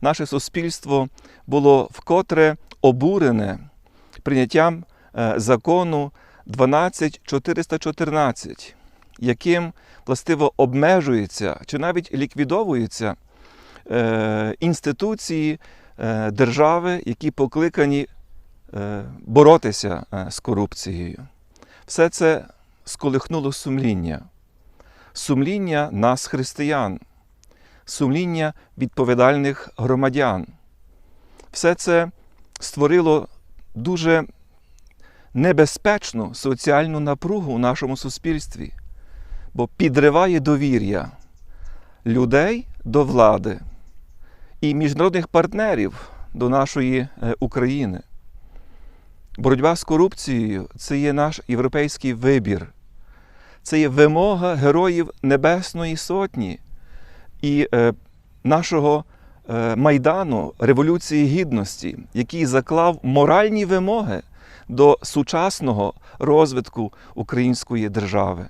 Наше суспільство було вкотре обурене прийняттям е, закону 12414, яким властиво обмежується чи навіть ліквідовуються е, інституції е, держави, які покликані боротися з корупцією. Все це сколихнуло сумління, сумління нас, християн, сумління відповідальних громадян. Все це створило дуже небезпечну соціальну напругу у нашому суспільстві, бо підриває довір'я людей до влади і міжнародних партнерів до нашої е, України. Боротьба з корупцією це є наш європейський вибір, це є вимога героїв Небесної Сотні і е, нашого е, майдану Революції Гідності, який заклав моральні вимоги до сучасного розвитку української держави.